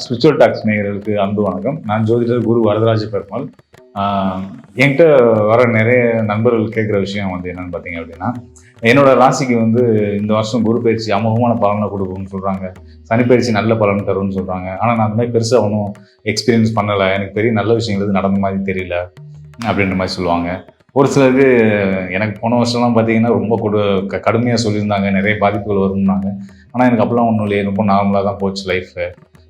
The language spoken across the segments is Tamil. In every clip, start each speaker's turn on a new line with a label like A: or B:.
A: ஸ்பிரிச்சுவல் டாக்ஸ் நேயர்களுக்கு அன்பு வணக்கம். நான் ஜோதிடர் குரு வரதராஜ பெருமாள். என்கிட்ட வர நிறைய நண்பர்கள் கேட்குற விஷயம் வந்து என்னன்னு பார்த்தீங்க அப்படின்னா என்னோட ராசிக்கு வந்து இந்த வருஷம் குரு பயிற்சி அமோகமான பலனை கொடுக்கும்னு சொல்கிறாங்க சனி பயிற்சி நல்ல பலன் தரும்னு சொல்கிறாங்க ஆனால் நான் அந்த மாதிரி பெருசாக ஒன்றும் எக்ஸ்பீரியன்ஸ் பண்ணலை. எனக்கு பெரிய நல்ல விஷயங்கள் எதுவும் நடந்த மாதிரி தெரியல அப்படின்ற மாதிரி சொல்லுவாங்க. ஒரு சிலருக்கு எனக்கு போன வருஷம்லாம் பார்த்தீங்கன்னா ரொம்ப கொடு க கடுமையாக சொல்லியிருந்தாங்க. நிறைய பாதிப்புகள் வரும்னாங்க. ஆனால் எனக்கு அப்போலாம் ஒன்றும் இல்லையே ரொம்ப நார்மலாக தான் போச்சு லைஃப்பு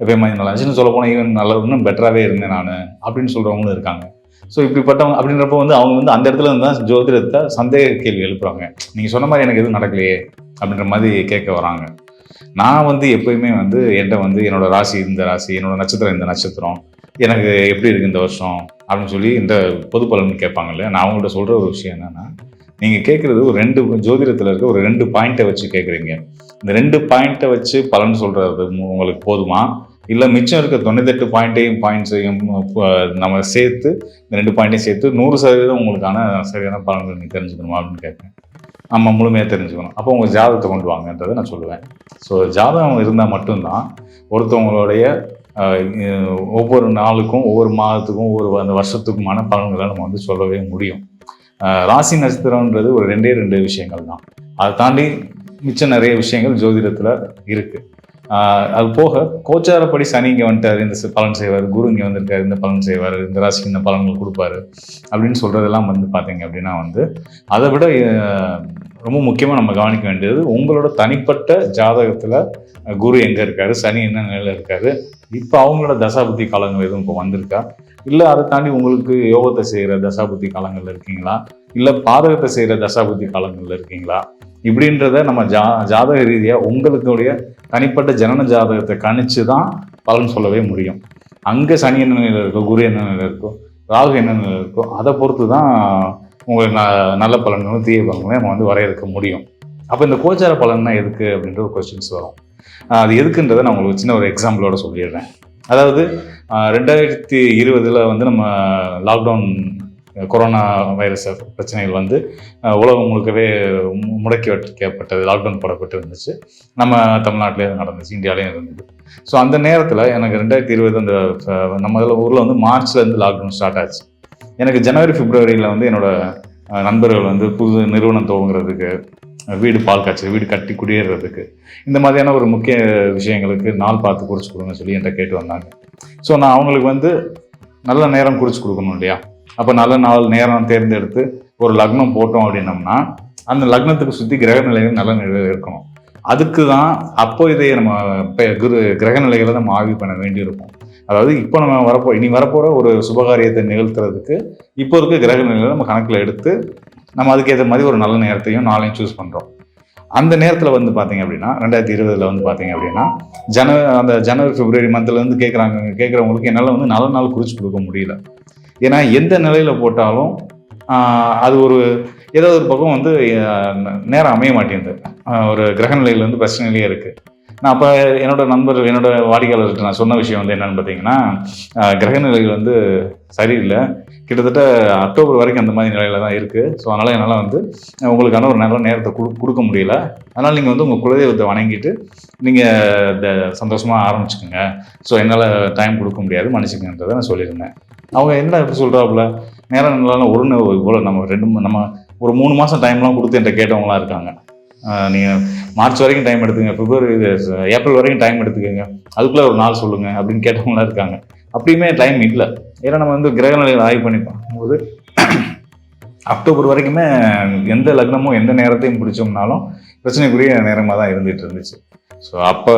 A: எப்பயுமே நல்லா இருந்துச்சுன்னு சொல்ல போனால் ஈவன் நல்லா இன்னும் பெட்டராகவே இருந்தேன் நான் அப்படின்னு சொல்கிறவங்களும் இருக்காங்க. ஸோ இப்படிப்பட்டவங்க அப்படின்றப்போ வந்து அவங்க வந்து அந்த இடத்துல இருந்து தான் ஜோதிடத்தை சந்தேக கேள்வி எழுப்புறாங்க. நீங்கள் சொன்ன மாதிரி எனக்கு எதுவும் நடக்கலையே அப்படின்ற மாதிரி கேட்க வராங்க. நான் வந்து எப்பயுமே வந்து என்கிட்ட வந்து என்னோட ராசி இந்த ராசி என்னோட நட்சத்திரம் இந்த நட்சத்திரம் எனக்கு எப்படி இருக்குது இந்த வருஷம் அப்படின்னு சொல்லி இந்த பொது பலன் கேட்பாங்க இல்லையா? நான் அவங்கள்ட்ட சொல்கிற ஒரு விஷயம் என்னென்னா நீங்கள் கேட்குறது ஒரு ரெண்டு ஜோதிடத்தில் இருக்க ஒரு ரெண்டு பாயிண்ட்டை வச்சு கேட்குறீங்க. இந்த ரெண்டு பாயிண்ட்டை வச்சு பலன் சொல்கிறது உங்களுக்கு போதுமா? இல்லை மிச்சம் இருக்க தொண்ணூத்தெட்டு பாயிண்ட்டையும் பாயிண்ட்ஸையும் நம்ம சேர்த்து இந்த ரெண்டு பாயிண்ட்டையும் சேர்த்து நூறு சதவீதம் உங்களுக்கான சரியான பலன்கள் நீங்கள் தெரிஞ்சுக்கணுமா அப்படின்னு கேட்பேன். நம்ம முழுமையாக தெரிஞ்சுக்கணும். அப்போ உங்கள் ஜாதகத்தை கொண்டு வாங்கன்றதை நான் சொல்லுவேன். ஸோ ஜாதகம் இருந்தால் மட்டும்தான் ஒருத்தவங்களுடைய ஒவ்வொரு நாளுக்கும் ஒவ்வொரு மாதத்துக்கும் ஒவ்வொரு அந்த வருஷத்துக்குமான பலன்களை நம்ம வந்து சொல்லவே முடியும். ராசி நட்சத்திரம்ன்றது ஒரு ரெண்டே ரெண்டு விஷயங்கள் தான். அதை தாண்டி மிச்சம் நிறைய விஷயங்கள் ஜோதிடத்தில் இருக்குது அது போக கோச்சாரப்படி சனி இங்கே வந்துட்டார் இந்த பலன் செய்வார் குரு இங்கே வந்திருக்காரு இந்த பலன் செய்வார் இந்த ராசிக்கு இந்த பலன்கள் கொடுப்பாரு அப்படின்னு சொல்கிறதெல்லாம் வந்து பார்த்தீங்க அப்படின்னா வந்து அதை விட ரொம்ப முக்கியமாக நம்ம கவனிக்க வேண்டியது உங்களோட தனிப்பட்ட ஜாதகத்தில் குரு எங்கே இருக்காரு சனி என்ன நிலையில் இருக்காரு இப்போ அவங்களோட தசாபுத்தி காலங்கள் எதுவும் இப்போ வந்திருக்கா? இல்லை அதை தாண்டி உங்களுக்கு யோகத்தை செய்கிற தசாபுத்தி காலங்களில் இருக்கீங்களா? இல்லை பாதகத்தை செய்கிற தசாபுத்தி காலங்களில் இருக்கீங்களா? இப்படின்றத நம்ம ஜா ஜாதக ரீதியாக உங்களுக்குடைய தனிப்பட்ட ஜனன ஜாதகத்தை கணிச்சு தான் பலன் சொல்லவே முடியும். அங்கே சனி என்ன நிலையில் இருக்கோ குரு என்ன நிலையில் இருக்கோ ராகு என்ன நிலையில் இருக்கோ அதை பொறுத்து தான் உங்களுக்கு ந- நல்ல பலன்களும் தீய பலன்களும் நம்ம வந்து வரையறுக்க முடியும். அப்போ இந்த கோச்சார பலன்னா எதுக்கு அப்படின்ற ஒரு கொஸ்டின்ஸ் வரும். அது எதுக்குன்றதை நான் உங்களுக்கு சின்ன ஒரு எக்ஸாம்பிளோட சொல்லிடுறேன். அதாவது ரெண்டாயிரத்தி இருபதில் வந்து நம்ம லாக்டவுன் கொரோனா வைரஸ் பிரச்சனைகள் வந்து உலகம் முழுக்கவே மு- முடக்கி வைக்கப்பட்டது லாக்டவுன் போடப்பட்டு இருந்துச்சு நம்ம தமிழ்நாட்டிலே நடந்துச்சு இந்தியாவிலேயும் இருந்தது ஸோ அந்த நேரத்தில் எனக்கு ரெண்டாயிரத்தி இருபது அந்த நம்ம இதில் ஊரில் வந்து மார்ச்லேருந்து லாக்டவுன் ஸ்டார்ட் ஆச்சு. எனக்கு ஜனவரி பிப்ரவரியில் வந்து என்னோட நண்பர்கள் வந்து புது நிறுவனம் துவங்குறதுக்கு வீடு பால் காய்ச்சல் வீடு கட்டி குடியேறதுக்கு இந்த மாதிரியான ஒரு முக்கிய விஷயங்களுக்கு நாள் பார்த்து குறிச்சு கொடுங்கன்னு சொல்லி என்கிட்ட கேட்டு வந்தாங்க. ஸோ நான் அவங்களுக்கு வந்து நல்ல நேரம் குறிச்சு கொடுக்கணும் இல்லையா? அப்போ நல்ல நாள் நேரம் தேர்ந்தெடுத்து ஒரு லக்னம் போட்டோம் அப்படின்னம்னா அந்த லக்னத்துக்கு சுற்றி கிரக நிலைகள் நல்ல நிலையில் இருக்கணும். அதுக்கு தான் அப்போ இதை நம்ம பெ- குரு கிரக நிலைகளை நம்ம ஆய்வு பண்ண வேண்டியிருக்கும். அதாவது இப்போ நம்ம வரப்போ இனி வரப்போகிற ஒரு சுபகாரியத்தை நிகழ்த்துறதுக்கு இப்போ இருக்க கிரக நிலைகளை நம்ம கணக்கில் எடுத்து நம்ம அதுக்கேற்ற மாதிரி ஒரு நல்ல நேரத்தையும் நாளையும் சூஸ் பண்ணுறோம் அந்த நேரத்தில் வந்து பார்த்தீங்க அப்படின்னா ரெண்டாயிரத்தி இருபதில் வந்து பார்த்தீங்க அப்படின்னா ஜன அந்த ஜனவரி பிப்ரவரி மந்த்லேருந்து கேட்குறாங்க கேட்குறவங்களுக்கு என்னால் வந்து நல்ல நாள் குறிச்சு கொடுக்க முடியல. ஏன்னா எந்த நிலையில் போட்டாலும் அது ஒரு ஏதோ ஒரு பக்கம் வந்து நேரம் அமைய மாட்டேங்குது. ஒரு கிரக நிலையிலேருந்து பிரச்சனையிலேயே இருக்குது நான் அப்போ என்னோட நண்பர் என்னோட வாடிக்கையாளர்கிட்ட நான் சொன்ன விஷயம் வந்து என்னன்னு பார்த்தீங்கன்னா கிரக நிலைகள் வந்து சரியில்லை. கிட்டத்தட்ட அக்டோபர் வரைக்கும் அந்த மாதிரி நிலையில தான் இருக்குது ஸோ அதனால் என்னால் வந்து உங்களுக்கான ஒரு நல்ல நேரத்தை கொடு கொடுக்க முடியல. அதனால் நீங்கள் வந்து உங்கள் குலதெய்வத்தை வணங்கிட்டு நீங்கள் இந்த சந்தோஷமாக ஆரம்பிச்சுக்கோங்க. ஸோ என்னால் டைம் கொடுக்க முடியாது. மன்னிச்சுக்கன்றதை நான் சொல்லியிருந்தேன். அவங்க என்ன எப்படி சொல்கிறாப்புல நேரம் நல்லா ஒரு இவ்வளோ நம்ம ரெண்டு நம்ம ஒரு மூணு மாதம் டைம்லாம் கொடுத்து என்கிட்ட கேட்டவங்களாம் இருக்காங்க. நீங்கள் மார்ச் வரைக்கும் டைம் எடுத்துங்க பிப்ரவரி ஏப்ரல் வரைக்கும் டைம் எடுத்துக்கோங்க. அதுக்குள்ளே ஒரு நாள் சொல்லுங்கள் அப்படின்னு கேட்டவங்களாம் இருக்காங்க. அப்படியுமே டைம் இல்லை. ஏன்னா நம்ம வந்து கிரக நிலைகளை ஆய்வு பண்ணி பார்க்கும்போது அக்டோபர் வரைக்குமே எந்த லக்னமும் எந்த நேரத்தையும் பிடிச்சோம்னாலும் பிரச்சனைக்குரிய நேரமாக தான் இருந்துகிட்டு இருந்துச்சு. ஸோ அப்போ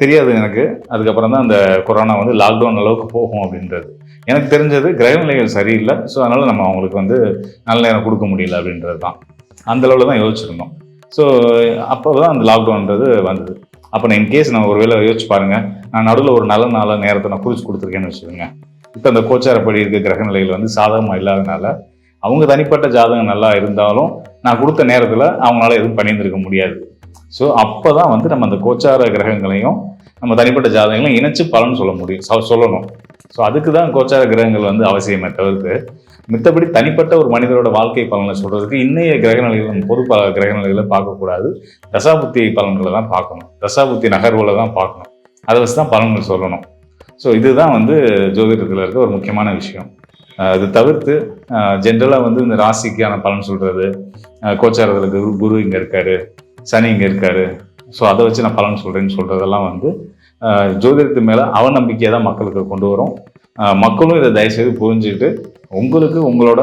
A: தெரியாது எனக்கு. அதுக்கப்புறம் தான் அந்த கொரோனா வந்து லாக்டவுன் அளவுக்கு போகும் அப்படின்றது. எனக்கு தெரிஞ்சது கிரக நிலைகள் சரியில்லை. ஸோ அதனால் நம்ம அவங்களுக்கு வந்து நல்ல நேரம் கொடுக்க முடியல அப்படின்றது தான். அந்த அளவில் தான் யோசிச்சிருந்தோம். ஸோ அப்போ தான் அந்த லாக்டவுன்றது வந்தது அப்போ நான் இன்கேஸ் நான் ஒரு வேளை யோசிச்சு பாருங்கள் நான் நடுவில் ஒரு நல்ல நாள நேரத்தை நான் குறிச்சு கொடுத்துருக்கேன்னு வச்சுக்கோங்க. இப்போ அந்த கோச்சாரப்படி இருக்க கிரக நிலைகள் வந்து சாதகமாக இல்லாதனால அவங்க தனிப்பட்ட ஜாதகம் நல்லா இருந்தாலும் நான் கொடுத்த நேரத்தில் அவங்களால எதுவும் பண்ணியிருந்திருக்க முடியாது. ஸோ அப்போ தான் வந்து நம்ம அந்த கோச்சார கிரகங்களையும் நம்ம தனிப்பட்ட ஜாதகங்களையும் இணைச்சு பலன் சொல்ல முடியும் சொல்லணும். ஸோ அதுக்கு தான் கோச்சார கிரகங்கள் வந்து அவசியமே தவிர்த்து மித்தபடி தனிப்பட்ட ஒரு மனிதரோட வாழ்க்கை பலனை சொல்கிறதுக்கு இன்னைய கிரக நிலைகள் பொது பல கிரக நிலைகளை பார்க்கக்கூடாது. தசாபுத்தி பலன்களை தான் பார்க்கணும். தசாபுத்தி நகர்வுகளை தான் பார்க்கணும். அதை வச்சு தான் பலன்கள் சொல்லணும். ஸோ இதுதான் வந்து ஜோதிடத்தில் இருக்க ஒரு முக்கியமான விஷயம். அது தவிர்த்து ஜென்ரலாக வந்து இந்த ராசிக்கான பலன் சொல்கிறது கோச்சாரத்தில் குரு குரு இங்கே இருக்காரு சனி இங்கே இருக்காரு. ஸோ அதை வச்சு நான் பலன் சொல்கிறேன்னு சொல்கிறதெல்லாம் வந்து ஜோதிடத்து மேலே அவநம்பிக்கையை தான் மக்களுக்கு கொண்டு வரும். மக்களும் இதை தயவுசெய்து புரிஞ்சுக்கிட்டு உங்களுக்கு உங்களோட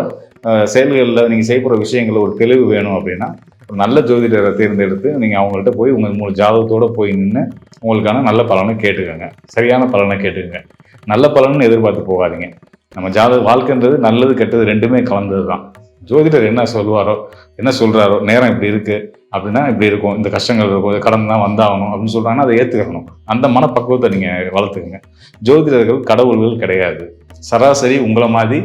A: செயல்களில் நீங்கள் செய்யப்படுற விஷயங்களில் ஒரு தெளிவு வேணும் அப்படின்னா ஒரு நல்ல ஜோதிடரை தேர்ந்தெடுத்து நீங்கள் அவங்கள்ட்ட போய் உங்கள் மூணு ஜாதகத்தோடு போய் நின்று உங்களுக்கான நல்ல பலனை கேட்டுக்கோங்க. சரியான பலனை கேட்டுக்கோங்க. நல்ல பலன்னு எதிர்பார்த்து போகாதீங்க. நம்ம ஜாதக வாழ்க்கைன்றது நல்லது கெட்டது ரெண்டுமே கலந்தது தான் ஜோதிடர் என்ன சொல்லுவாரோ என்ன சொல்கிறாரோ நேரம் இப்படி இருக்குது அப்படின்னா இப்படி இருக்கும் இந்த கஷ்டங்கள் இருக்கும் கடன் தான் வந்தாகணும் அப்படின்னு சொல்கிறாங்கன்னா அதை ஏற்றுக்கணும் அந்த மனப்பக்குவத்தை நீங்கள் வளர்த்துக்குங்க. ஜோதிடர்கள் கடவுள்கள் கிடையாது. சராசரி உங்களை மாதிரி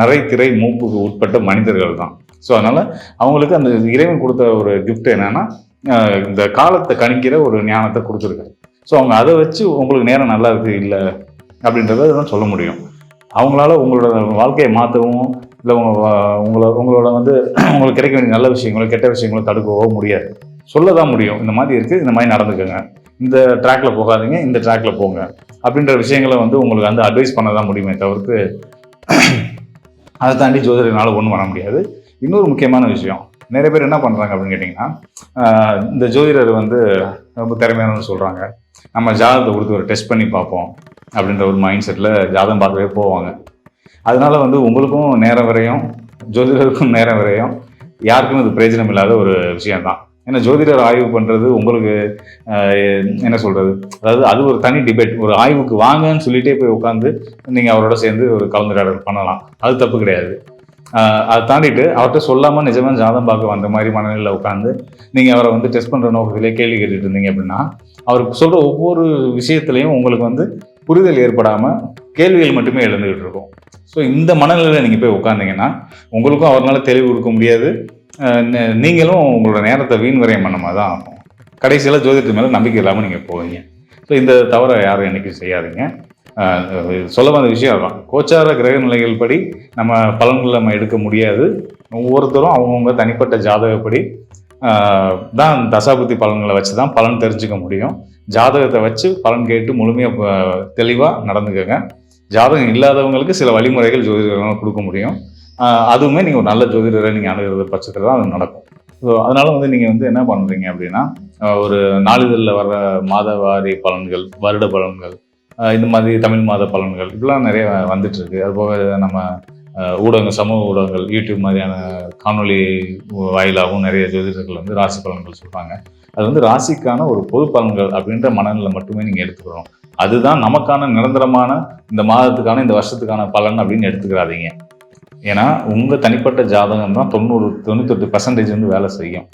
A: நிறை திரை மூப்புக்கு உட்பட்ட மனிதர்கள் தான். ஸோ அதனால் அவங்களுக்கு அந்த இறைவன் கொடுத்த ஒரு கிஃப்ட் என்னென்னா இந்த காலத்தை கணிக்கிற ஒரு ஞானத்தை கொடுத்துருக்காரு ஸோ அவங்க அதை வச்சு உங்களுக்கு நேரம் நல்லா இருக்குது இல்லை அப்படின்றத தான் சொல்ல முடியும். அவங்களால உங்களோட வாழ்க்கையை மாற்றவும் இல்லை உங்க உங்களை உங்களோட வந்து உங்களுக்கு கிடைக்க வேண்டிய நல்ல விஷயங்களோ கெட்ட விஷயங்களோ தடுக்கவோ முடியாது. சொல்ல தான் முடியும். இந்த மாதிரி இருக்குது இந்த மாதிரி நடந்துக்கோங்க. இந்த ட்ராக்ல போகாதீங்க இந்த ட்ராக்ல போங்க. அப்படின்ற விஷயங்களை வந்து உங்களுக்கு வந்து அட்வைஸ் பண்ண தான் முடியுமே தவிர்த்து அதை தாண்டி ஜோதிடனால ஒன்றும் பண்ண முடியாது. இன்னொரு முக்கியமான விஷயம். நிறைய பேர் என்ன பண்ணுறாங்க அப்படின்னு கேட்டிங்கன்னா இந்த ஜோதிடர் வந்து ரொம்ப திறமையானு சொல்கிறாங்க நம்ம ஜாதகத்தை கொடுத்து ஒரு டெஸ்ட் பண்ணி பார்ப்போம் அப்படின்ற ஒரு மைண்ட் செட்டில் ஜாதகம் பார்க்கவே போவாங்க. அதனால வந்து உங்களுக்கும் நேரம் வரையும் ஜோதிடருக்கும் நேரம் வரையும். யாருக்கும் இது பிரயோஜனம் இல்லாத ஒரு விஷயம்தான். ஏன்னா ஜோதிடர் ஆய்வு பண்ணுறது உங்களுக்கு என்ன சொல்கிறது அதாவது அது ஒரு தனி டிபேட் ஒரு ஆய்வுக்கு வாங்கன்னு சொல்லிகிட்டே போய் உட்காந்து நீங்கள் அவரோட சேர்ந்து ஒரு கலந்துரையாடல் பண்ணலாம். அது தப்பு கிடையாது. அதை தாண்டிட்டு அவர்கிட்ட சொல்லாமல் நிஜமாக ஜாதம் பார்க்க வந்த மாதிரி மனநிலையில் உட்காந்து நீங்கள் அவரை வந்து டெஸ்ட் பண்ணுற நோக்கத்திலே கேள்வி கேட்டுட்டு இருந்தீங்க அப்படின்னா அவருக்கு சொல்கிற ஒவ்வொரு விஷயத்துலையும் உங்களுக்கு வந்து புரிதல் ஏற்படாமல் கேள்விகள் மட்டுமே எழுந்துகிட்டு இருக்கும். ஸோ இந்த மனநிலையில் நீங்கள் போய் உட்காந்தீங்கன்னா உங்களுக்கும் அவரால் தெளிவு கொடுக்க முடியாது. நீங்களும் உங்களோட நேரத்தை வீண் விரயம் பண்ண மாதிரி தான் ஆகும். கடைசியில் ஜோதிடத்து மேலே நம்பிக்கை இல்லாமல் நீங்கள் போவீங்க. ஸோ இந்த தவிர யாரும் என்னைக்கும் செய்யாதீங்க. சொல்ல வந்த விஷயம் அதுதான். கோச்சார கிரக நிலைகள் படி நம்ம பலன்கள் நம்ம எடுக்க முடியாது. ஒவ்வொருத்தரும் அவங்கவுங்க தனிப்பட்ட ஜாதகப்படி தான் தசாபுத்தி பலன்களை வச்சு தான் பலன் தெரிஞ்சுக்க முடியும். ஜாதகத்தை வச்சு பலன் கேட்டு முழுமையாக தெளிவாக நடந்துக்கோங்க. ஜாதகம் இல்லாதவங்களுக்கு சில வழிமுறைகள் ஜோதிடர்களால் கொடுக்க முடியும். அதுவுமே நீங்கள் ஒரு நல்ல ஜோதிடரை நீங்கள் அணுகிறது பட்சத்தில் தான் அது நடக்கும். ஸோ அதனால் வந்து நீங்கள் வந்து என்ன பண்ணுறீங்க அப்படின்னா ஒரு நாளிதழில் வர்ற மாதவாரி பலன்கள் வருட பலன்கள் இந்த மாதிரி தமிழ் மாத பலன்கள் இப்படிலாம் நிறைய வந்துட்டுருக்கு. அதுபோக நம்ம ஊடகங்கள் சமூக ஊடகங்கள் யூடியூப் மாதிரியான காணொளி வாயிலாகவும் நிறைய ஜோதிடர்கள் வந்து ராசி பலன்கள் சொல்கிறாங்க அது வந்து ராசிக்கான ஒரு பொது பலன்கள் அப்படின்ற மனநிலை மட்டுமே நீங்கள் எடுத்துக்கிறோம். அதுதான் நமக்கான நிரந்தரமான இந்த மாதத்துக்கான இந்த வருஷத்துக்கான பலன் அப்படின்னு எடுத்துக்கிறாதீங்க. ஏன்னா உங்கள் தனிப்பட்ட ஜாதகம் தான் தொண்ணூறு தொண்ணூத்தெட்டு பர்சன்டேஜ் வந்து வேலை செய்யும்.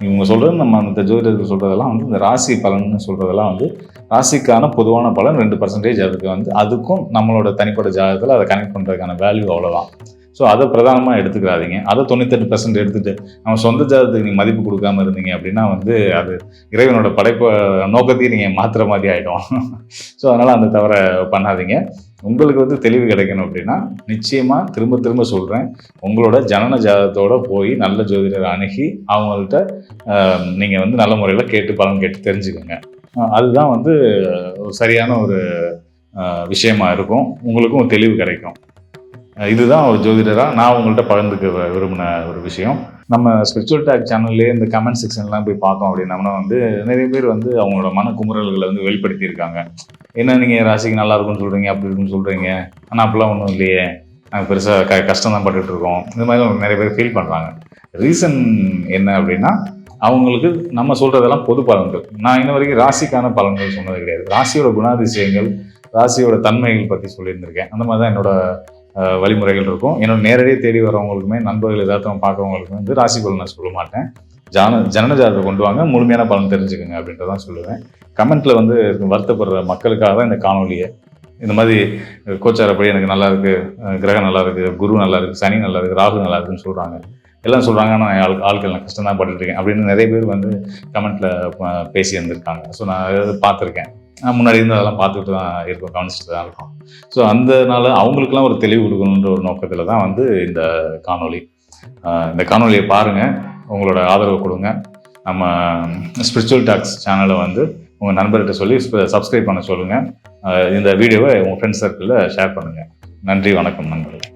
A: இவங்க சொல்கிறது நம்ம அந்த ஜோதிடர்கள் சொல்கிறதெல்லாம் வந்து இந்த ராசி பலன்னு சொல்கிறதெல்லாம் வந்து ராசிக்கான பொதுவான பலன் ரெண்டு பர்சன்டேஜ் அதுக்கு வந்து அதுக்கும் நம்மளோட தனிப்பட்ட ஜாதகத்தில் அதை கனெக்ட் பண்ணுறதுக்கான வேல்யூ அவ்வளோதான் ஸோ அதை பிரதானமாக எடுத்துக்கிறாதீங்க. அதை தொண்ணூத்தெட்டு பர்சன்ட் எடுத்துகிட்டு நம்ம சொந்த ஜாதத்துக்கு நீங்கள் மதிப்பு கொடுக்காம இருந்தீங்க அப்படின்னா வந்து அது இறைவனோட படைப்பை நோக்கத்தையும் நீங்கள் மாற்றுற மாதிரி ஆகிடும் ஸோ அதனால் அந்த தவறை பண்ணாதீங்க. உங்களுக்கு வந்து தெளிவு கிடைக்கணும் அப்படின்னா நிச்சயமாக திரும்ப திரும்ப சொல்கிறேன் உங்களோட ஜனன ஜாதத்தோடு போய் நல்ல ஜோதிடரை அணுகி அவங்கள்ட்ட நீங்கள் வந்து நல்ல முறையில் கேட்டு பலன் கேட்டு தெரிஞ்சுக்கோங்க. அதுதான் வந்து சரியான ஒரு விஷயமா இருக்கும். உங்களுக்கும் தெளிவு கிடைக்கும். இதுதான் ஒரு ஜோதிடராக நான் உங்கள்கிட்ட பகிர்ந்துக்க விரும்பின ஒரு விஷயம். நம்ம ஸ்பிரிச்சுவல் டாக் சேனல்லே இந்த கமெண்ட் செக்ஷன்லாம் போய் பார்த்தோம் அப்படின்னம்னா வந்து நிறைய பேர் வந்து அவங்களோட மன குமுறல்களை வந்து வெளிப்படுத்தியிருக்காங்க. என்ன நீங்கள் ராசிக்கு நல்லா இருக்கும்னு சொல்கிறீங்க அப்படி இருக்குன்னு சொல்கிறீங்க ஆனால் அப்படிலாம் ஒன்றும் இல்லையே. நாங்கள் பெருசாக க கஷ்டம் தான் பட்டுட்டு இருக்கோம். இந்த மாதிரிலாம் நிறைய பேர் ஃபீல் பண்ணுறாங்க ரீசன் என்ன அப்படின்னா அவங்களுக்கு நம்ம சொல்கிறதெல்லாம் பொது பலன்கள். நான் இன்ன வரைக்கும் ராசிக்கான பலன்கள் சொன்னது கிடையாது. ராசியோட குணாதிசயங்கள் ராசியோட தன்மைகள் பற்றி சொல்லியிருந்திருக்கேன். அந்த மாதிரி தான் என்னோட வழிமுறைகள் இருக்கும். என்னோட நேரடியாக தேடி வரவங்களுக்குமே நண்பர்கள் எதார்த்தம் பார்க்குறவங்களுக்குமே வந்து ராசி பலன் நான் சொல்ல மாட்டேன். ஜான ஜனன ஜாதகத்தை கொண்டு வாங்க. முழுமையான பலன் தெரிஞ்சுக்கோங்க அப்படின்றதான் சொல்லுவேன். கமெண்ட்டில் வந்து வருத்தப்படுற மக்களுக்காக தான் இந்த காணொலியை இந்த மாதிரி கோச்சாரப்படி எனக்கு நல்லா இருக்குது கிரகம் நல்லா இருக்குது குரு நல்லா இருக்குது சனி நல்லா இருக்குது ராகு நல்லா இருக்குன்னு சொல்கிறாங்க எல்லாம் சொல்கிறாங்க நான் ஆள் ஆட்கள் நான் கஷ்டம் தான் பட்டுருக்கேன் அப்படின்னு நிறைய பேர் வந்து கமெண்ட்டில் பேசி இருந்திருக்காங்க. ஸோ நான் அதாவது பார்த்துருக்கேன். முன்னாடி இருந்து அதெல்லாம் பார்த்துட்டு தான் இருக்கோம் கவனிச்சுட்டு தான் இருக்கோம். ஸோ அந்தனால அவங்களுக்குலாம் ஒரு தெளிவு கொடுக்கணுன்ற ஒரு நோக்கத்தில் தான் வந்து இந்த காணொலி இந்த காணொலியை பாருங்கள் உங்களோட ஆதரவு கொடுங்க. நம்ம ஸ்பிரிச்சுவல் டாக்ஸ் சேனலை வந்து உங்கள் நண்பர்கிட்ட சொல்லி சப்ஸ்கிரைப் பண்ண சொல்லுங்கள் இந்த வீடியோவை உங்கள் ஃப்ரெண்ட்ஸ் சர்க்கிளில் ஷேர் பண்ணுங்கள் நன்றி வணக்கம் நண்பர்களே.